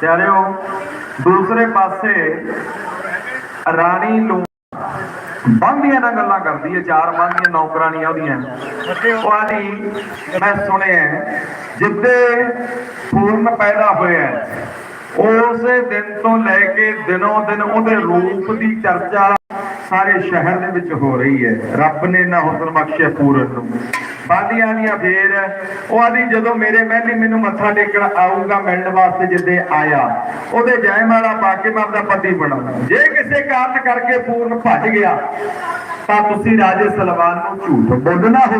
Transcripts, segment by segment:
ਪਿਆਰਿਓ ਦੂਸਰੇ ਪਾਸੇ ਰਾਣੀ ਲੂ ਬੰਦੀਆਂ ਨਾਲ ਗੱਲਾਂ ਕਰਦੀ ਹੈ, ਚਾਰ ਬੰਦੀਆਂ ਨੌਕਰਾਨੀਆਂ ਉਹਦੀਆਂ। ਉਹ ਆਦੀ ਮੈਂ ਸੁਣਿਆ ਜਿੱਦੇ ਪੂਰਨ ਪੈਦਾ ਹੋਇਆ ਉਸੇ ਦਿਨ ਤੋਂ ਲੈ ਕੇ ਦਿਨੋਂ ਦਿਨ ਉਹਦੇ ਰੂਪ ਦੀ ਚਰਚਾ ਸਾਰੇ ਸ਼ਹਿਰ ਦੇ ਵਿੱਚ ਹੋ ਰਹੀ ਹੈ। ਰੱਬ ਨੇ ਨਾ ਹੁਸਨ ਬਖਸ਼ਿਆ ਪੂਰਨ ਨੂੰ। ਬਾਦੀਆਂ ਦੀਆਂ ਫੇਰ। ਉਹ ਆਦੀ, ਜਦੋਂ ਮੇਰੇ ਮਹਿਲੀ ਮੈਨੂੰ ਮੱਥਾ ਟੇਕਣ ਆਊਗਾ ਮਿਲਣ ਵਾਸਤੇ ਜਿੱਦੇ ਆਇਆ, ਉਹਦੇ ਜੈਮਾਲਾ ਪਾ ਕੇ ਮੈਂ ਆਪਦਾ ਪਤੀ ਬਣਾਉਂਗਾ ਜੇ ਕਿਸੇ ਕਾਰਨ ਕਰਕੇ ਪੂਰਨ ਭੱਜ ਗਿਆ, ਤਾਂ ਤੁਸੀਂ ਰਾਜੇ ਸਲਵਾਨ ਨੂੰ ਝੂਠ ਬੋਲਣਾ ਹੋ।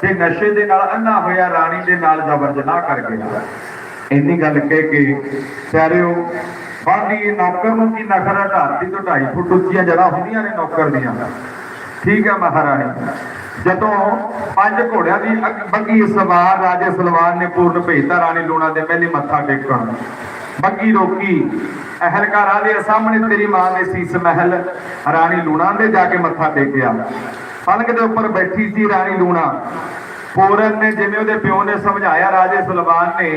ਤੇ ਨਸ਼ੇ ਦੇ ਨਾਲ ਅੰਨਾ ਹੋਇਆ ਰਾਣੀ ਦੇ ਨਾਲ ਜ਼ਬਰ ਜਨਾਹ ਕਰ ਗਿਆ। ਇੰਨੀ ਗੱਲ ਕਹਿ ਕੇ ਪਿਆਰਿਓ ਬਾਦੀ ਨੌਕਰ ਨੂੰ ਕੀ ਨਖਰਾ ਧਰਤੀ ਤੋਂ 2.5 ਫੁੱਟ ਉੱਚੀਆਂ ਜੜਾ ਹੁੰਦੀਆਂ ਨੇ ਨੌਕਰ ਦੀਆਂ। ਠੀਕ ਹੈ ਮਹਾਰਾਣੀ, ਜਦੋਂ ਪੰਜ ਘੋੜਿਆਂ ਦੀ ਬੱਗੀ ਸਵਾਰ ਰਾਜੇ ਸਲਵਾਨ ਨੇ ਪੂਰਨ ਭੇਜਤਾ ਰਾਣੀ ਲੂਣਾ ਦੇ ਪਹਿਲੇ ਮੱਥਾ ਟੇਕਣ। ਬੱਗੀ ਰੋਕੀ, ਅਹਲਕਾਰਾਂ ਦੇ ਸਾਹਮਣੇ ਤੇਰੀ ਮਾਂ ਨੇ ਸੀਸ ਮਹਿਲ, ਰਾਣੀ ਲੂਣਾ ਦੇ ਜਾ ਕੇ ਮੱਥਾ ਟੇਕਿਆ। ਪਲੰਗ ਦੇ ਉੱਪਰ ਬੈਠੀ ਸੀ ਰਾਣੀ ਲੂਣਾ। ਪੂਰਨ ਨੇ ਜਿਵੇਂ ਉਹਦੇ ਪਿਓ ਨੇ ਸਮਝਾਇਆ, ਰਾਜੇ ਸਲਵਾਨ ਨੇ,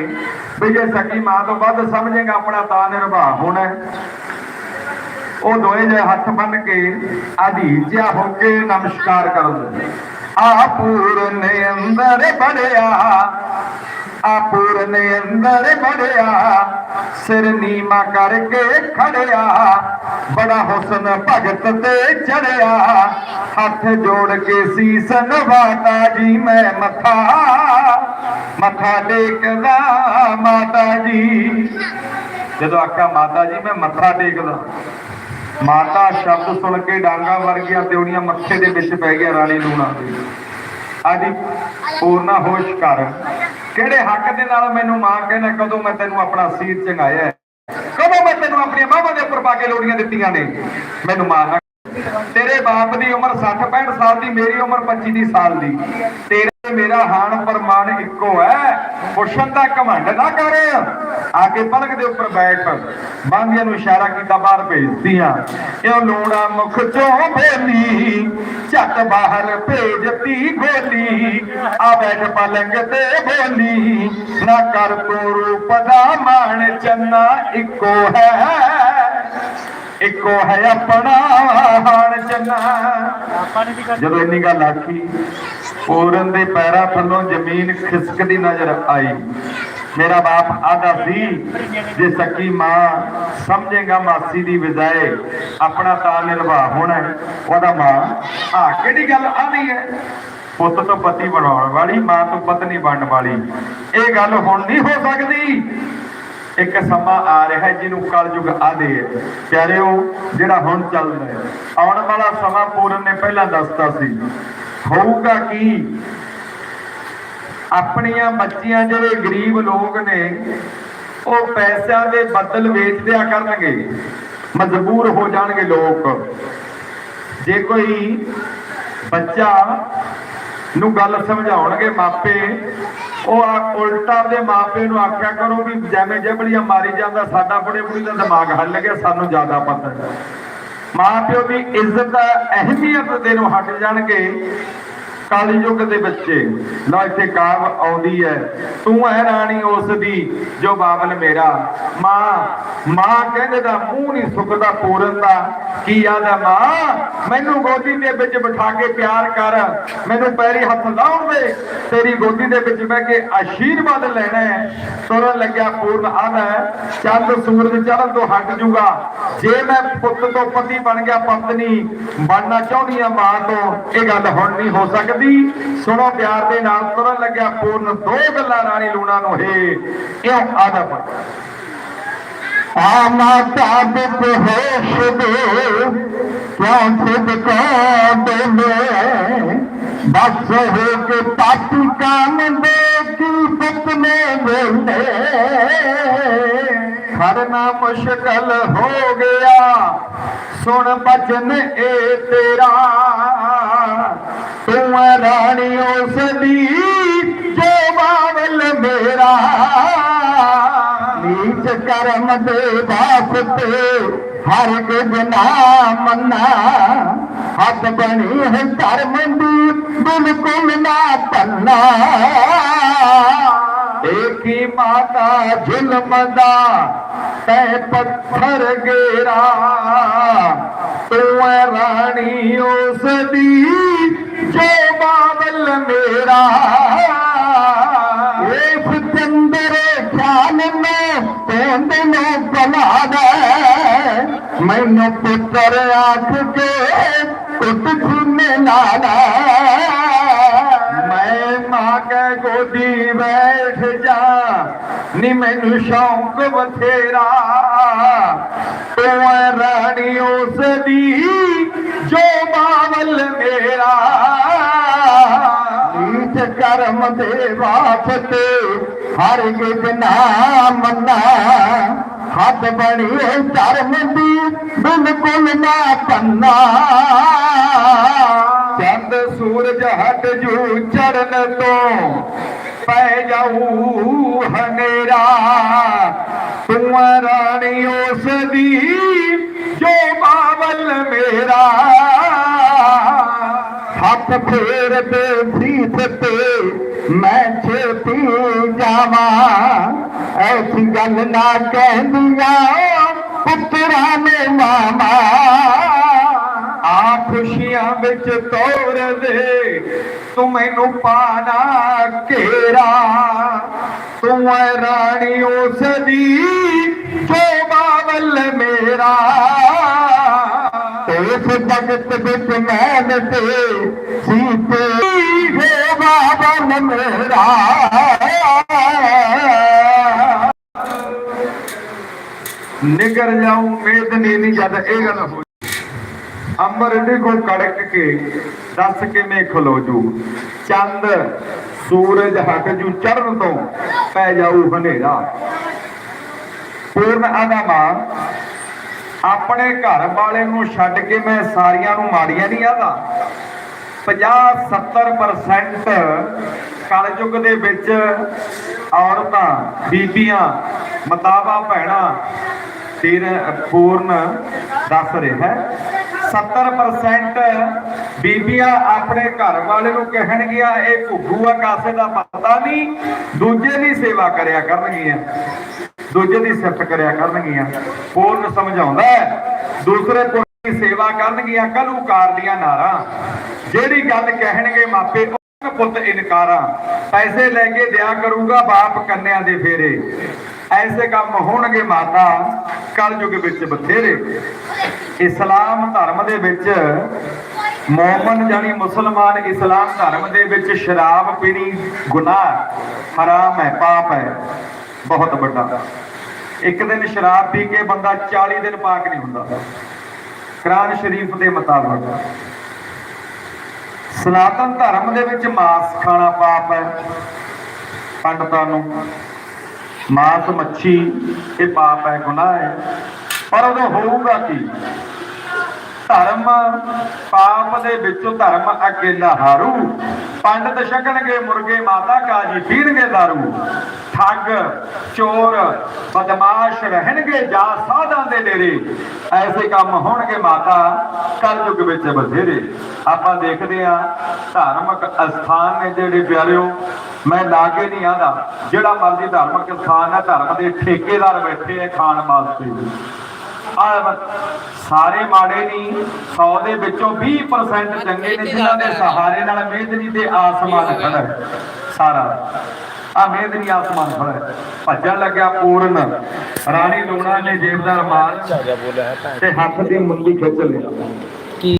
ਵੀ ਜੇ ਸਕੀ ਮਾਂ ਤੋਂ ਵੱਧ ਸਮਝੇਗਾ, ਆਪਣਾ ਤਾਂ ਨਿਰਭਾ ਹੋਣਾ ਉਹ ਦੋਏ ਜੇ ਹੱਥ ਬੰਨ ਕੇ ਆਦੀ ਜਿਹਾ ਹੋ ਕੇ ਨਮਸਕਾਰ ਕਰਦੇ ਆ ਪੂਰਨ ਅੰਦਰ ਬੜਿਆ ਆ ਪੂਰਨ ਅੰਦਰ ਬੜਿਆ, ਸਿਰ ਨੀਮਾ ਕਰਕੇ ਖੜਿਆ, ਬੜਾ ਹੁਸਨ ਭਗਤ ਤੇ ਚੜਿਆ, ਹੱਥ ਜੋੜ ਕੇ ਸੀਸ ਨਵਾਤਾ ਜੀ ਮੈਂ ਮੱਥਾ ਮੱਥਾ ਟੇਕਦਾ ਮਾਤਾ ਜੀ। ਜਦੋਂ ਆਖਿਆ, ਮਾਤਾ ਜੀ, ਮੈਂ ਮੱਥਾ ਟੇਕਦਾ। ਮਾਤਾ ਸ਼ਬਦ ਸੁਣ ਕੇ ਡਾਂਗਾ ਵਰਗੀਆਂ ਤਿਉੜੀਆਂ ਮੱਥੇ ਦੇ ਵਿੱਚ ਪੈ ਗਿਆ ਰਾਣੀ ਲੂਣਾ ਦੇ। ਆਦੀ ਪੂਰਨਾ ਹੋਸ਼ ਕਰ। ਕਿਹੜੇ ਹੱਕ ਦੇ ਨਾਲ ਮੈਨੂੰ ਮਾਂ ਕਹਿੰਦਾ ਕਦੋਂ ਮੈਂ ਤੈਨੂੰ ਆਪਣਾ ਸੀਰ ਚੰਗਾਇਆ? ਕਦੋਂ ਮੈਂ ਤੈਨੂੰ ਆਪਣੀਆਂ ਮਾਵਾਂ ਦੇ ਉੱਪਰ ਪਾ ਕੇ ਲੋੜੀਆਂ ਦਿੱਤੀਆਂ ਨੇ? ਮੈਨੂੰ ਮਾਂ ਤੇਰੇ ਬਾਪ ਦੀ ਉਮਰ 60 65 ਸਾਲ ਦੀ, ਮੇਰੀ ਉਮਰ 25 ਦੀ ਸਾਲ ਦੀ। ਤੇਰੇ ਤੇ ਮੇਰਾ ਹਾਨ ਪ੍ਰਮਾਣ ਇੱਕੋ ਹੈ। ਪੁੱਛਣ ਦਾ ਘਮੰਡ ਨਾ ਕਰ। ਆ ਕੇ ਪਲਕ ਦੇ ਉੱਪਰ ਬੈਠ। ਬਾਂਦੀਆਂ ਨੂੰ ਇਸ਼ਾਰਾ ਕੀਤਾ, ਬਾਹਰ ਭੇਜਦੀਆਂ ਇਹ ਲੋੜਾ ਮੁਖ ਚੋਂ ਬੋਲੀ, ਝੱਟ ਬਾਹਰ ਭੇਜਤੀ ਗੋਲੀ ਆ ਬੈਠ ਪਲੰਗ ਤੇ ਬੋਲੀ। ਨਾ ਕਰ ਤੂੰ ਰੂਪ ਦਾ ਮਾਣ, ਚੰਨਾ ਇੱਕੋ ਹੈ। ਇੱਕੋ ਹੈ ਆਪਣਾ ਹਾਣ ਚੰਨਾ ਜਦੋਂ ਇੰਨੀ ਗੱਲ ਆਖੀ, ਪੂਰਨ ਦੇ ਪੈਰਾਂ ਥੱਲੋਂ ਜ਼ਮੀਨ ਖਿਸਕਦੀ ਨਜ਼ਰ ਆਈ। ਮੇਰਾ ਬਾਪ ਆਦਾ ਸੀ, ਜੇ ਸਕੀ ਮਾਂ ਸਮਝੇਗਾ ਮਾਸੀ ਦੀ ਵਿਦਾਏ ਆਪਣਾ ਤਾਂ ਨਿਰਵਾ ਹੋਣਾ ਉਹਦਾ ਮਾਂ, ਆ ਕਿਹੜੀ ਗੱਲ ਆਦੀ ਹੈ? ਪੁੱਤ ਤੋਂ ਪਤੀ ਬਣਾਉਣ ਵਾਲੀ, ਮਾਂ ਤੋਂ ਪਤਨੀ ਬਣਨ ਵਾਲੀ। ਇਹ ਗੱਲ ਹੁਣ ਨਹੀਂ ਹੋ ਸਕਦੀ। ਇੱਕ ਸਮਾਂ ਆ ਰਿਹਾ ਹੈ ਜਿਹਨੂੰ ਕਲਯੁਗ ਆਦੇ ਹੈ। ਪਿਆਰਿਓ, ਜਿਹੜਾ ਹੁਣ ਚੱਲਦਾ ਹੈ, ਆਉਣ ਵਾਲਾ ਸਮਾਂ ਪੂਰਨ ਨੇ ਪਹਿਲਾਂ ਦੱਸਤਾ ਸੀ। ਹੋਊਗਾ ਕੀ? ਆਪਣੀਆਂ ਬੱਚੀਆਂ ਜਿਹੜੇ ਗਰੀਬ ਲੋਕ ਨੇ, ਉਹ ਪੈਸਿਆਂ ਦੇ ਬਦਲ ਵੇਚ ਦਿਆ ਕਰਨਗੇ। ਮਜਬੂਰ ਹੋ ਜਾਣਗੇ ਲੋਕ। ਜੇ ਕੋਈ ਬੱਚਾ ਨੂੰ ਗੱਲ ਸਮਝਾਉਣਗੇ ਮਾਪੇ। ਉਹ ਉਲਟਾ ਦੇ ਮਾਪੇ ਨੂੰ ਆਖਿਆ ਕਰੋ ਵੀ ਜਿਵੇਂ ਜਬੜੀਆਂ ਮਾਰੀ ਜਾਂਦਾ, ਸਾਡਾ ਬੁੜੇ ਬੁੜੀ ਦਾ ਦਿਮਾਗ ਹੱਲ ਗਿਆ, ਸਾਨੂੰ ਜ਼ਿਆਦਾ ਪਤਾ। ਹੈ ਮਾਂ ਪਿਓ ਦੀ ਇੱਜ਼ਤ, ਅਹਿਮੀਅਤ ਦੇ ਨੂੰ ਹਟ ਜਾਣਗੇ। ਕਾਲੀ ਯੁੱਗ ਦੇ ਬੱਚੇ, ਨਾ ਇੱਥੇ ਕਾਵ ਆਉਂਦੀ ਹੈ ਤੂੰ ਹੈ ਰਾਣੀ ਉਸ ਦੀ, ਜੋ ਬਾਬਲ ਮੇਰਾ। ਮਾਂ ਮਾਂ ਕਹਿੰਦੇ ਦਾ ਮੂੰਹ ਨਹੀਂ ਸੁੱਕਦਾ ਪੂਰਨ ਦਾ। ਕੀ ਆਦਾ ਮਾਂ? ਮੈਨੂੰ ਗੋਦੀ ਦੇ ਵਿੱਚ ਬਿਠਾ ਕੇ ਪਿਆਰ ਕਰ। ਮੈਨੂੰ ਪੈਰੀ ਹੱਥ ਲਾਉਣ ਦੇ। ਤੇਰੀ ਗੋਦੀ ਦੇ ਵਿੱਚ ਬਹਿ ਕੇ ਆਸ਼ੀਰਵਾਦ ਲੈਣਾ ਹੈ ਤੁਰਨ ਲੱਗਿਆ ਪੂਰਨ ਆਦਾ ਚੰਦ ਸੂਰਜ ਚੜਨ ਤੋਂ ਹਟ ਜੂਗਾ। ਜੇ ਮੈਂ ਪੁੱਤ ਤੋਂ ਪਤੀ ਬਣ ਗਿਆ ਪਤਨੀ, ਬਣਨਾ ਚਾਹੁੰਦੀ ਆ ਮਾਂ ਤੋਂ। ਇਹ ਗੱਲ ਹੁਣ ਨਹੀਂ ਹੋ ਸਕਦੀ। ਸੁਣੋ ਪਿਆਰ ਦੇ ਨਾਲ ਤੁਰਨ ਲੱਗਿਆ, ਪੂਰਨ ਦੋ ਗੱਲਾਂ ਰਾਣੀ ਲੂਣਾ ਨੂੰ ਹੈ ਇਉਂ ਆਦਾ ਪਰ ਆ ਮਾਤਾ ਹੋਸ਼ ਦੇ ਕਿਉਂ ਖੁਦ ਕੋ ਦੇ ਬਸ ਹੋ ਕੇ ਪਾਪੀ ਕਾਮ ਦੇ ਕੀ ਬਤਨੇ ਵੇਲੇ ਖੜਨਾ ਮੁਸ਼ਕਲ ਹੋ ਗਿਆ। ਸੁਣ ਬਚਨ ਏ ਤੇਰਾ, ਤੂੰ ਹੈ ਰਾਣੀ ਉਸ ਦੀ, ਜੋ ਬਾਵਲ ਮੇਰਾ। ਨੀਚ ਕਰਮ ਦੇ ਵਾਸਤੇ ਹਰ ਕੁਝ ਨਾ ਮੰਨਾ। ਹੱਥ ਬਣੀ ਹੈ ਧਰਮ ਦੀ, ਬਿਲਕੁਲ ਨਾ ਪੰਨਾ ਏਕੀ ਮਾਤਾ ਜ਼ੁਲਮ ਤੈ ਪੱਥਰ ਗੇਰਾ। ਤੂੰ ਐ ਰਾਣੀ ਉਸ ਦੀ ਜੋ ਬਾਬਲ ਮੇਰਾ ਇਸ ਚੰਦਰ ਖਿਆਲ ਮੈਂ ਤੇਂਦ ਨੂੰ ਬਣਾ ਦੇ ਮੈਨੂੰ ਪੁੱਤਰ ਆਖ ਕੇ ਉੱਤ ਸੁਨੇ ਲਾਲਾ ਨੀ ਮੈਨੂੰ ਸ਼ੌਂਕ ਬਥੇਰਾ। ਤੂੰ ਐ ਰਾਣੀ ਉਸ ਦੀ, ਜੋ ਬਾਵਲ ਮੇਰਾ। ਨੀਚ ਕਰਮ ਦੇ ਵਾਸਤੇ ਹਰ ਗਿਦ ਨਾ ਮੰਨਾ। ਹੱਥ ਬਣੀ ਧਰਮ ਦੀ, ਬਿਲਕੁਲ ਨਾ ਪੰਨਾ। ਚੰਦ ਸੂਰਜ ਹਟ ਜੂ ਚੜਨ ਤੋਂ, ਪੈ ਜਾਊ ਹਨੇਰਾ ਤੂੰ ਰਾਣੀ ਉਸ ਦੀ, ਜੋ ਬਾਵਲ ਮੇਰਾ। ਹੱਥ ਫੇਰ ਤੇ ਸੀਸ ਤੇ ਮੈਂ ਛੇਤੀ ਜਾਵਾਂ। ਐਸੀ ਗੱਲ ਨਾ ਕਹਿੰਦੀਆਂ ਪੁੱਤਰਾਂ ਨੇ ਮਾਮਾ ਆ ਖੁਸ਼ੀਆਂ ਵਿੱਚ ਤੋਰ ਦੇ। ਤੂੰ ਮੈਨੂੰ ਪਾਣਾ ਘੇਰਾ। ਤੂੰ ਐ ਰਾਣੀ ਉਸ ਦੀ ਜੋ ਬਾਬਲ ਮੇਰਾ। ਇਸ ਜਗਤ ਵਿੱਚ ਮੈਂ ਤੇ ਸੀਤੇ ਹੈ ਬਾਬਲ ਮੇਰਾ। ਨਿਗਰ ਜਾਉ ਮੇਦਨੀ ਨਹੀਂ ਜਦ ਇਹ ਗੱਲ ਹੋ ਅੰਬਰ ਡਿਗੋ ਕੜਕ ਕੇ ਦੱਸ ਕਿਵੇਂ ਖਲੋ ਜੂ? ਚੰਦ ਸੂਰਜ ਹਟ ਜੂ ਚੜਨ ਤੋਂ, ਪੈ ਜਾਊ ਹਨੇਰਾ। ਪੂਰਨ ਆਦਮਾ ਆਪਣੇ ਘਰ ਵਾਲੇ ਨੂੰ ਛੱਡ ਕੇ ਮੈਂ ਸਾਰੀਆਂ ਨੂੰ ਮਾੜੀਆਂ ਨਹੀਂ ਆਦਾ। 50 70% ਕਲਯੁਗ ਦੇ ਵਿੱਚ ਔਰਤਾਂ, ਬੀਬੀਆਂ, ਮਤਾਵਾ, ਭੈਣਾਂ, ਤੇਰ ਪੂਰਨ ਦੱਸ ਰਿਹਾ ਹੈ। 70% ਬੀਬੀਆਂ ਆਪਣੇ ਘਰ ਵਾਲੇ ਨੂੰ ਕਹਿਣਗੀਆਂ, ਇਹ ਘੁੱਗੂ ਆ, ਕਾਸੇ ਦਾ ਪਤਾ ਨਹੀਂ, ਦੂਜੇ ਦੀ ਸੇਵਾ ਕਰਿਆ ਕਰਨਗੀਆਂ। ਦੂਜੇ ਦੀ ਸਿਫਤ ਕਰਿਆ ਕਰਨਗੀਆਂ। ਪੂਰਨ ਸਮਝਾਉਂਦਾ ਦੂਸਰੇ ਪੁਰਖ ਦੀ ਸੇਵਾ ਕਰਨਗੀਆਂ, ਕਲੂਕਾਰ ਦੀਆਂ ਨਾਰਾਂ। ਜਿਹੜੀ ਗੱਲ ਕਹਿਣਗੇ ਮਾਪੇ, ਉਹ ਪੁੱਤ ਇਨਕਾਰਾਂ। ਪੈਸੇ ਲੈ ਕੇ ਦਿਆ ਕਰੂਗਾ ਬਾਪ ਕੰਨਿਆਂ ਦੇ ਫੇਰੇ। ਐਸੇ ਕੰਮ ਹੋਣਗੇ ਮਾਤਾ, ਕਲਯੁਗ ਵਿੱਚ ਬਥੇਰੇ। ਇਸਲਾਮ ਧਰਮ ਦੇ ਵਿੱਚ ਮੌਮਨ ਜਾਨੀ ਮੁਸਲਮਾਨ ਇਸਲਾਮ ਧਰਮ ਦੇ ਵਿੱਚ ਸ਼ਰਾਬ ਪੀਣੀ ਗੁਨਾਹ ਹਰਾਮ ਹੈ, ਪਾਪ ਹੈ, ਬਹੁਤ ਵੱਡਾ। ਇੱਕ ਦਿਨ ਸ਼ਰਾਬ ਪੀ ਕੇ ਬੰਦਾ 40 ਦਿਨ ਪਾਕ ਨਹੀਂ ਹੁੰਦਾ। ਕੁਰਾਨ ਸ਼ਰੀਫ ਦੇ ਮੁਤਾਬਕ। ਸਨਾਤਨ ਧਰਮ ਦੇ ਵਿੱਚ ਮਾਸ ਖਾਣਾ ਪਾਪ ਹੈ, ਪੰਡਤਾਂ ਨੂੰ। ਮਾਸ ਮੱਛੀ ਇਹ ਪਾਪ ਹੈ ਗੁਨਾਹ ਹੈ। ਪਰ ਉਦੋਂ ਹੋਊਗਾ ਕੀ? ਧਰਮ ਪਾਪ ਦੇ ਵਿੱਚੋਂ ਧਰਮ ਅੱਗੇ ਹਾਰੂ ਪੰਡਤ ਛਕਣਗੇ ਮੁਰਗੇ, ਮਾਤਾ ਕਾਜੀ ਪੀਣਗੇ ਦਾਰੂ। ਠੱਗ, ਚੋਰ, ਬਦਮਾਸ਼ ਰਹਿਣਗੇ ਜਾ ਸਾਧਾਂ ਦੇ ਡੇਰੇ ਐਸੇ ਕੰਮ ਹੋਣਗੇ ਮਾਤਾ ਕਲਯੁਗ ਵਿੱਚ ਬਥੇਰੇ। ਆਪਾਂ ਦੇਖਦੇ ਆ ਧਾਰਮਿਕ ਅਸਥਾਨ ਨੇ ਜਿਹੜੇ ਪਿਆਰਿਓ, ਮੈਂ ਲਾਗੇ ਨਹੀਂ ਆਦਾ, ਜਿਹੜਾ ਮਰਜ਼ੀ ਧਾਰਮਿਕ ਸਥਾਨ ਹੈ, ਧਰਮ ਦੇ ਠੇਕੇਦਾਰ ਬੈਠੇ ਆ ਖਾਣ ਵਾਸਤੇ। ਸਾਰੇ ਮਾੜੇ ਨਹੀਂ 100 ਦੇ ਵਿੱਚੋਂ 20% ਚੰਗੇ ਨੇ, ਜਿਨ੍ਹਾਂ ਦੇ ਸਹਾਰੇ ਨਾਲ ਮਿਹਨਤ ਮਿਹਦਨੀ ਤੇ ਆਸਮਾਨ ਖੜਾ ਸਾਰਾ। ਆ ਮਿਹਦਨੀ ਆਸਮਾਨ ਹੈ ਭੱਜਣ ਲੱਗਿਆ ਪੂਰਨ। ਰਾਣੀ ਲੂਣਾ ਨੇ ਜੇਬ ਦਾ ਰਮਾਲ ਤੇ ਹੱਥ ਦੀ ਮੁੰਦੀ ਖਿੱਚ ਲਿਆ